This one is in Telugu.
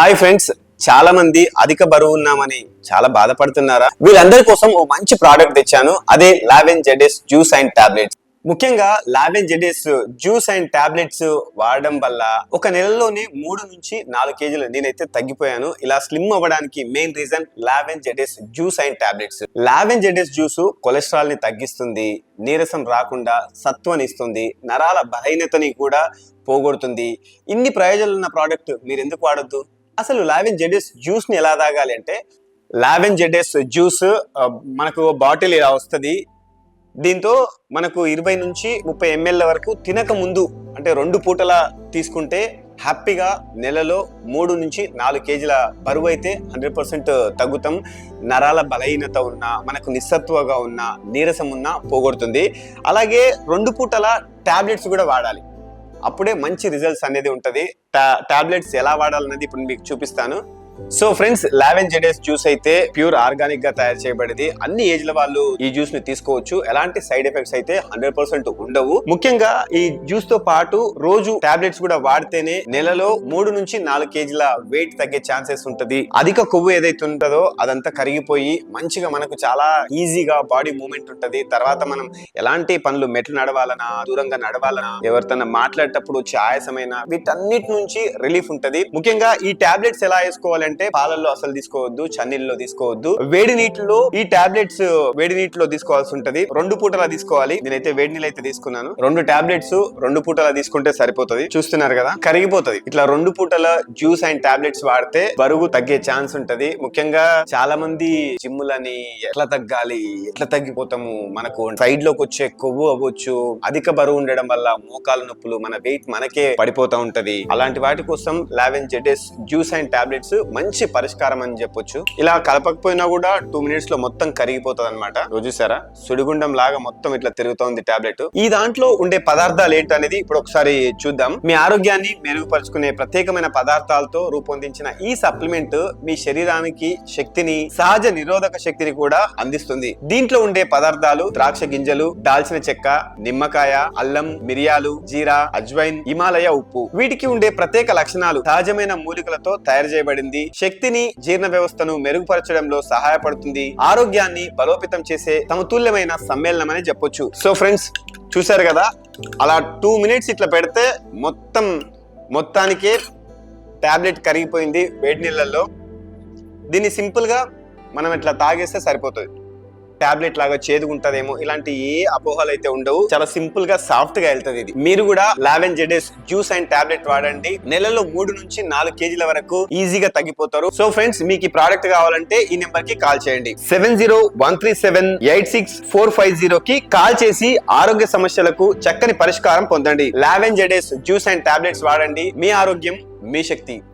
హాయ్ ఫ్రెండ్స్ చాలా మంది అధిక బరువు ఉన్నామని చాలా బాధపడుతున్నారా? వీళ్ళందరి కోసం ఓ మంచి ప్రోడక్ట్ తెచ్చాను అదే లావెన్ జెడెస్ జ్యూస్ అండ్ టాబ్లెట్స్. ముఖ్యంగా లావెన్ జెడెస్ జ్యూస్ అండ్ టాబ్లెట్స్ వాడడం వల్ల ఒక నెలలోనే మూడు నుంచి నాలుగు కేజీలు నేనైతే తగ్గిపోయాను. ఇలా స్లిమ్ అవ్వడానికి మెయిన్ రీజన్ లావెన్ జెడెస్ జ్యూస్ అండ్ టాబ్లెట్స్. లావెన్ జెడెస్ జ్యూస్ కొలెస్ట్రాల్ని తగ్గిస్తుంది నీరసం రాకుండా సత్వాన్ని ఇస్తుంది నరాల బలహీనతని కూడా పోగొడుతుంది. ఇన్ని ప్రయోజనాలు ఉన్న ప్రోడక్ట్ మీరు ఎందుకు వాడొద్దు? అసలు లావెన్ జెడెస్ జ్యూస్ని ఎలా తాగాలి అంటే లావెన్ జెడెస్ జ్యూస్ మనకు బాటిల్ ఇలా వస్తుంది. దీంతో మనకు ఇరవై నుంచి ముప్పై ఎంఎల్ వరకు తినక ముందు అంటే రెండు పూటల తీసుకుంటే హ్యాపీగా నెలలో మూడు నుంచి నాలుగు కేజీల బరువు అయితే హండ్రెడ్ పర్సెంట్ తగ్గుతాం. నరాల బలహీనత ఉన్నా మనకు నిస్సత్వగా ఉన్న నీరసం ఉన్నా పోగొడుతుంది. అలాగే రెండు పూటల ట్యాబ్లెట్స్ కూడా వాడాలి. అప్పుడే మంచి రిజల్ట్స్ అనేది ఉంటుంది. టాబ్లెట్స్ ఎలా వాడాలనేది ఇప్పుడు మీకు చూపిస్తాను. సో ఫ్రెండ్స్ లావెన్ జ్యూస్ అయితే ప్యూర్ ఆర్గానిక్గా తయారు చేయబడింది. అన్ని ఏజ్ ల వాళ్ళు ఈ జ్యూస్ని తీసుకోవచ్చు. ఎలాంటి సైడ్ ఎఫెక్ట్స్ అయితే హండ్రెడ్ పర్సెంట్ ఉండవు. ముఖ్యంగా ఈ జ్యూస్తో పాటు రోజు టాబ్లెట్స్ కూడా వాడితేనే నెలలో మూడు నుంచి నాలుగు కేజీల వెయిట్ తగ్గే ఛాన్సెస్ ఉంటది. అధిక కొవ్వు ఏదైతే ఉంటుందో అదంతా కరిగిపోయి మంచిగా మనకు చాలా ఈజీగా బాడీ మూమెంట్ ఉంటది. తర్వాత మనం ఎలాంటి పనులు మెట్లు నడవాలన్నా దూరంగా నడవాలన్నా ఎవరితో మాట్లాడేటప్పుడు వచ్చే ఆయాసమైన వీటన్నిటి నుంచి రిలీఫ్ ఉంటది. ముఖ్యంగా ఈ టాబ్లెట్స్ ఎలా వేసుకోవాలంటే పాలల్లో అసలు తీసుకోవద్దు చన్నీళ్ళలో తీసుకోవద్దు. వేడి నీటిలో ఈ టాబ్లెట్స్ వేడి నీటిలో తీసుకోవాల్సి ఉంటది. రెండు పూటలా తీసుకోవాలి. నేనైతే వేడి నీళ్ళు అయితే తీసుకున్నాను. రెండు టాబ్లెట్స్ రెండు పూటలా తీసుకుంటే సరిపోతుంది. చూస్తున్నారు కదా? కరిగిపోతది. ఇట్లా రెండు పూటల జ్యూస్ అండ్ టాబ్లెట్స్ వాడితే బరువు తగ్గే ఛాన్స్ ఉంటది. ముఖ్యంగా చాలా మంది జిమ్లని ఎట్లా తగ్గాలి ఎట్లా తగ్గిపోతాము? మనకు సైడ్లోకి వచ్చే కొవ్వు అవ్వచ్చు. అధిక బరువు ఉండడం వల్ల మోకాలు నొప్పులు మన వెయిట్ మనకే పడిపోతా ఉంటది. అలాంటి వాటి కోసం లావెన్ జెడెస్ జ్యూస్ అండ్ టాబ్లెట్స్ మంచి పరిష్కారం అని చెప్పొచ్చు. ఇలా కలపకపోయినా కూడా టూ మినిట్స్లో మొత్తం కరిగిపోతుంది అనమాట చూసారా? సుడిగుండం లాగా మొత్తం ఇట్లా తిరుగుతోంది టాబ్లెట్. ఈ దాంట్లో ఉండే పదార్థాలు అనేది ఇప్పుడు ఒకసారి చూద్దాం. మీ ఆరోగ్యాన్ని మెరుగుపరుచుకునే ప్రత్యేకమైన పదార్థాలతో రూపొందించిన ఈ సప్లిమెంట్ మీ శరీరానికి శక్తిని సహజ నిరోధక శక్తిని కూడా అందిస్తుంది. దీంట్లో ఉండే పదార్థాలు ద్రాక్ష గింజలు దాల్చిన చెక్క నిమ్మకాయ అల్లం మిరియాలు జీరా అజ్వైన్ హిమాలయ ఉప్పు. వీటికి ఉండే ప్రత్యేక లక్షణాలు సహజమైన మూలికలతో తయారు చేయబడింది. శక్తిని జీర్ణ వ్యవస్థను మెరుగుపరచడంలో సహాయపడుతుంది. ఆరోగ్యాన్ని బలోపేతం చేసే సమతుల్యమైన సమ్మేళనం అని చెప్పొచ్చు. సో ఫ్రెండ్స్ చూసారు కదా? అలా టూ మినిట్స్ ఇట్లా పెడితే మొత్తం మొత్తానికే టాబ్లెట్ కరిగిపోయింది వేడి నీళ్ళల్లో. దీన్ని సింపుల్గా మనం ఇట్లా తాగేస్తే సరిపోతుంది. టాబ్లెట్ లాగా చేదుగుంటదేమో ఇలాంటి ఏ అపోహలు అయితే ఉండవు. చాలా సింపుల్గా సాఫ్ట్గా వెళ్తుంది ఇది. మీరు కూడా లావెన్ జెడెస్ జ్యూస్ అండ్ టాబ్లెట్ వాడండి. నెలలో మూడు నుంచి నాలుగు కేజీల వరకు ఈజీగా తగ్గిపోతారు. సో ఫ్రెండ్స్ మీకు ఈ ప్రోడక్ట్ కావాలంటే ఈ నెంబర్కి కాల్ చేయండి. Seven zero one three seven eight six four five zero కి కాల్ చేసి ఆరోగ్య సమస్యలకు చక్కని పరిష్కారం పొందండి. లావెన్ జెడెస్ జ్యూస్ అండ్ టాబ్లెట్స్ వాడండి. మీ ఆరోగ్యం మీ శక్తి.